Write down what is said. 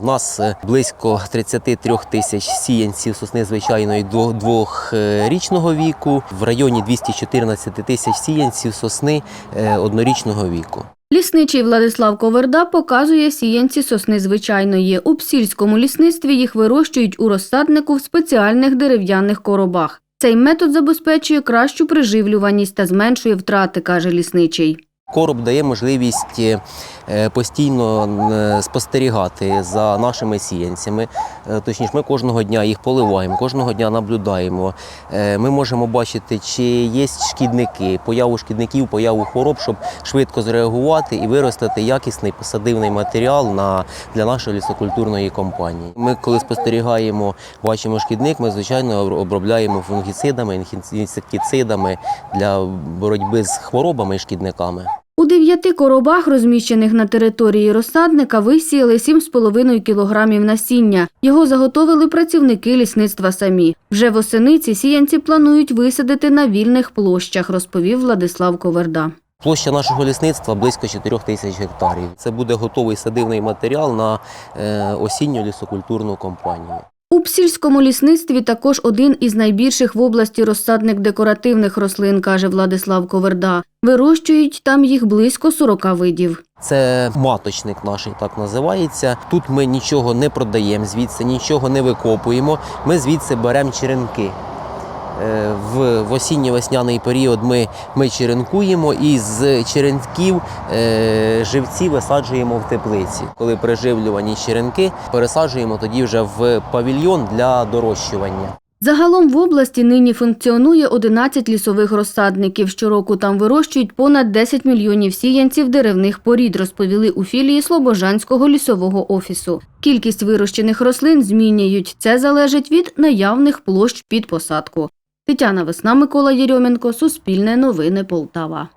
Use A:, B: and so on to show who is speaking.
A: У нас е, близько 33 тисяч сіянців сосни звичайної до двохрічного віку, в районі 214 тисяч сіянців сосни е, однорічного віку.
B: Лісничий Владислав Коверда показує сіянці сосни звичайної. У псільському лісництві їх вирощують у розсаднику в спеціальних дерев'яних коробах. Цей метод забезпечує кращу приживлюваність та зменшує втрати, каже лісничий.
A: Короб дає можливість е, постійно е, спостерігати за нашими сіянцями. Е, Точніше, ми кожного дня їх поливаємо, кожного дня наблюдаємо. Ми можемо бачити, чи є шкідники, появу шкідників, появу хвороб, щоб швидко зреагувати і виростити якісний посадивний матеріал на, для нашої лісокультурної компанії. Ми, коли спостерігаємо, бачимо шкідник, ми звичайно обробляємо фунгіцидами, інсектицидами для боротьби з хворобами і шкідниками.
B: У дев'яти коробах, розміщених на території розсадника, висіяли 7,5 кілограмів насіння. Його заготовили працівники лісництва самі. Вже восени ці сіянці планують висадити на вільних площах, розповів Владислав Коверда.
A: Площа нашого лісництва близько 4 тисяч гектарів. Це буде готовий садивний матеріал на е, осінню лісокультурну компанію.
B: У Псільському лісництві також один із найбільших в області розсадник декоративних рослин, каже Владислав Коверда. Вирощують там їх близько 40 видів.
A: Це маточник наш, так називається. Тут ми нічого не продаємо, звідси нічого не викопуємо. Ми звідси беремо черенки. Е, В, осінньо-весняний період ми, ми черенкуємо і з черенків е, живці висаджуємо в теплиці. Коли приживлювані черенки, пересаджуємо тоді вже в павільйон для дорощування.
B: Загалом в області нині функціонує 11 лісових розсадників. Щороку там вирощують понад 10 мільйонів сіянців деревних порід, розповіли у філії Слобожанського лісового офісу. Кількість вирощених рослин змінюють. Це залежить від наявних площ під посадку. Тетяна Весна, Микола Єрьоменко, Суспільне новини Полтава.